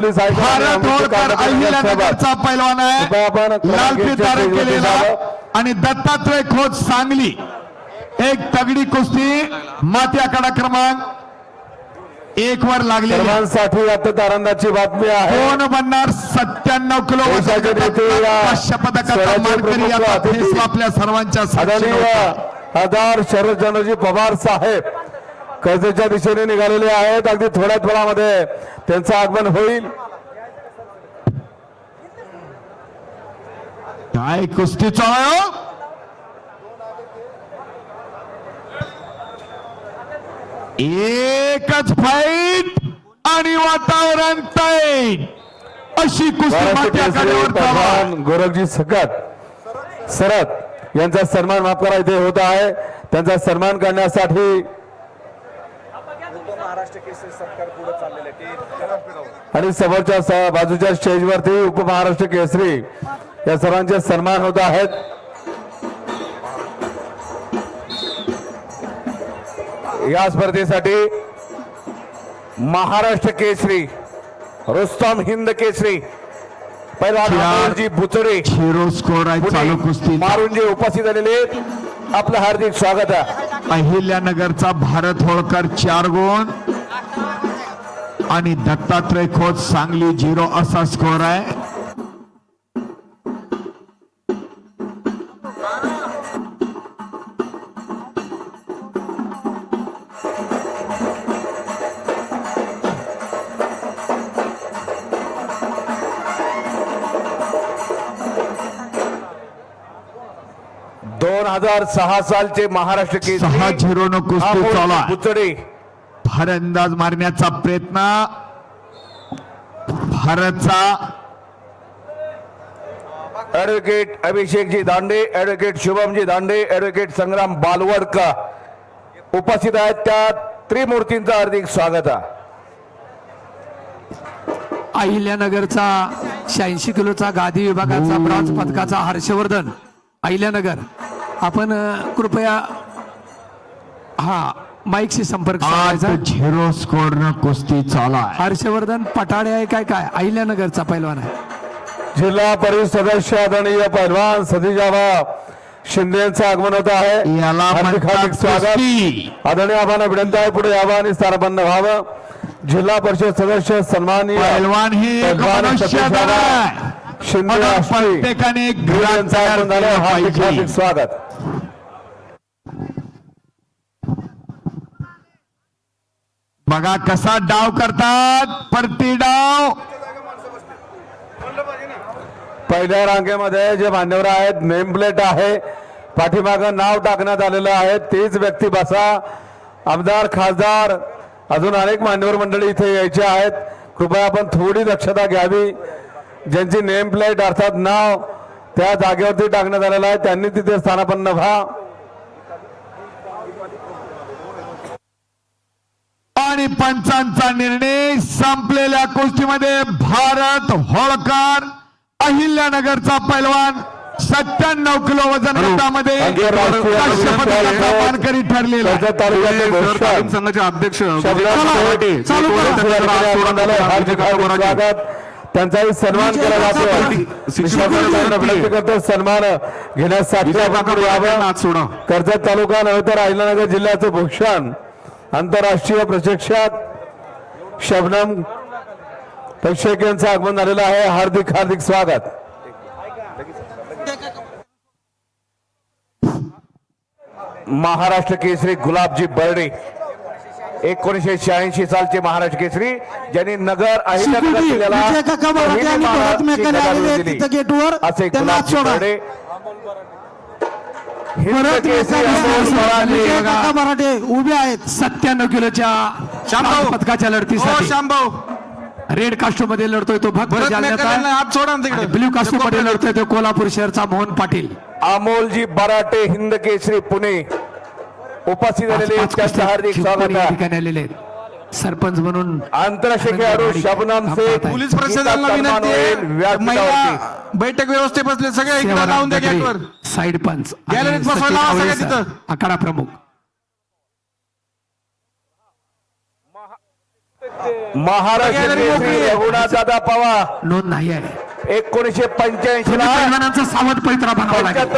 भारत होळकर अहिल्यानगरचा पैलवान आहे. लाल फीत धारण केलेला आणि दत्तात्रय खोत सांगली. एक तगडी कुस्ती माती आकडा क्रमांक. एक वर आहे. सर्वांसाठी अत्यंत आनंदाची बातमी आहे. कोण बनणार? सत्त्याण्णव किलो पाचशे पदकाचा मानकरी आता आपल्या सर्वांच्या आदरणीय. आधार शरदचंद्रजी पवार साहेब. कर्जच्या दिशेने निघालेले आहेत. अगदी थोड्याच वेळामध्ये त्यांचं आगमन होईल. काय कुस्ती चालू हो? एकच फाईट आणि वातावरण टाईट अशी कुस्ती गोरखजी सकट सरत यांचा सन्मान माफ करा इथे होत आहे. त्यांचा सन्मान करण्यासाठी महाराष्ट्र केसरी सरकार पुढे चाललेले ते आणि समोरच्या बाजूच्या स्टेजवरती उपमहाराष्ट्र केसरी. या सर्वांचे सन्मान होत आहेत. या स्पर्धेसाठी महाराष्ट्र केसरी रुस्तम हिंद केसरी पहिला बुचडे झिरो स्कोर आहे चालू कुस्ती मारून जे उपस्थित झालेले आपलं हार्दिक स्वागत आहे. अहिल्यानगरचा भारत होळकर चार गुण. आणि दत्तात्रय खोत सांगली झिरो असा स्कोर आहे. दोन हजार सहा सालचे महाराष्ट्र सहा झिरो न कुस्ती चालू आहे. बुचडे. फलंदाज मारण्याचा प्रयत्न. भारतचा ऍडव्होकेट अभिषेकजी दांडे ऍडव्होकेट शुभमजी दांडे ऍडव्होकेट संग्राम बालवडकर उपस्थित आहेत त्या त्रिमूर्तींचं हार्दिक स्वागत आहे. अहिल्यानगरचा शहाऐंशी किलोचा गादी विभागाचा ब्रॉन्झ पदकाचा हर्षवर्धन. अहिल्यानगर. आपण कृपया हा माईकशी संपर्क झिरो स्कोर न कुस्ती चालू हर्षवर्धन पटाडे आहे काय काय? अहिल्यानगरचा पैलवान आहे. जिल्हा परिषद सदस्य आदरणीय पैलवान सतीजाबा शिंदे यांचं आगमन होत आहे. याला स्वागत. आदरणीय आम्हाला विनंती आहे. पुढे यावं आणि स्थानबंद व्हावं. जिल्हा परिषद सदस्य सन्माननीय पैलवान ही सतीश शिंदे प्रत्येकाने एक यांचं घरात तयार आगमन झालं. केलं हार्दिक पाहिजे हार्दिक स्वागत बघा कसा डाव करतात. परती डाव. पहिल्या रांगेमध्ये जे मान्यवर आहेत नेम प्लेट आहे. पाठीमागं नाव टाकण्यात आलेलं आहे. तीच व्यक्ती बसा. आमदार खासदार अजून अनेक मान्यवर मंडळी इथे यायचे आहेत. कृपया आपण थोडी दक्षता घ्यावी. ज्यांची नेम प्लेट अर्थात नाव त्या जागेवरती टाकण्यात आलेलं आहे त्यांनी तिथे स्थानापन्न व्हा. आणि पंचांचा निर्णय संपलेल्या कुस्तीमध्ये भारत होळकर अहिल्यानगरचा पैलवान सत्त्याण्णव किलो वजन गटामध्ये पदकाचा मानकरी ठरलेला संघाचे अध्यक्ष त्यांचाही सन्मान केला जातो विनंती करतो सन्मान घेण्यासाठी कर्जत तालुका नव्हे तर अहिल्यानगर जिल्ह्याचं भूषण. आंतरराष्ट्रीय प्रशिक्षक शबनम प्रेक्षक यांचं आगमन झालेलं आहे हार्दिक हार्दिक स्वागत महाराष्ट्र केसरी गुलाबजी बर्डे एकोणीसशे शहाऐंशी सालचे महाराष्ट्र केसरी ज्यांनी नगर. असे गुलाबजी. बर्डे मराठे उभे आहेत. सत्त्याण्णव किलोच्या पदकाच्या हो लढतीसाठी. शांभाऊ. रेड कास्टो मध्ये लढतोय तो भक्त ब्ल्यू कास्टो मध्ये लढतोय तो कोल्हापूर शहरचा मोहन पाटील. अमोलजी बराटे हिंद केसरी पुणे. उपस्थित झालेले हार्दिक स्वागत आलेले आहेत. सरपंच म्हणून आंतरराष्ट्रीय खेळाडू शबनम शेख पोलीस प्रशासनाला विनंती आहे. महिला बैठक व्यवस्थे बसले. सगळे इकडे लावून द्या गेटवर. साइड पंच गॅलरीत बसवायला लावा सगळ्या तिथं. आखाडा प्रमुख. महाराष्ट्र पवार. नोंद नाही आहे. एकोणीसशे पंच्याऐंशी ला पैलवानांचा सावध पैत्रा बनावा लागेल.